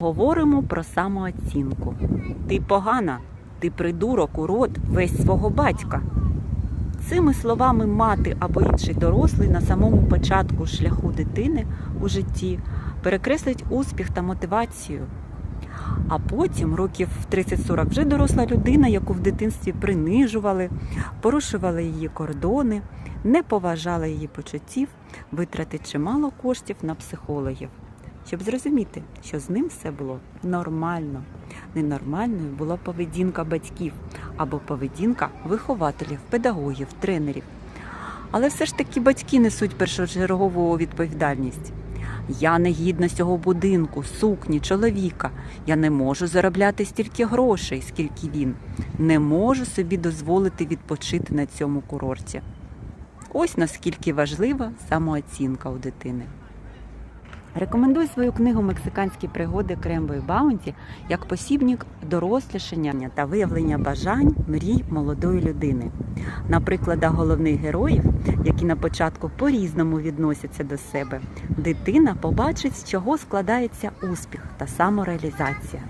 Говоримо про самооцінку. Ти погана, ти придурок, урод, весь свого батька. Цими словами мати або інший дорослий на самому початку шляху дитини у житті перекреслить успіх та мотивацію. А потім, років в 30-40, вже доросла людина, яку в дитинстві принижували, порушували її кордони, не поважали її почуттів, витратить чимало коштів на психологів, щоб зрозуміти, що з ним все було нормально. Ненормальною була поведінка батьків або поведінка вихователів, педагогів, тренерів. Але все ж таки батьки несуть першочергову відповідальність. Я не гідна цього будинку, сукні, чоловіка. Я не можу заробляти стільки грошей, скільки він. Не можу собі дозволити відпочити на цьому курорті. Ось наскільки важлива самооцінка у дитини. Рекомендую свою книгу Мексиканські пригоди Крембо Баунті як посібник дорослішання та виявлення бажань мрій молодої людини. На прикладах головних героїв, які на початку по-різному відносяться до себе, дитина побачить, з чого складається успіх та самореалізація.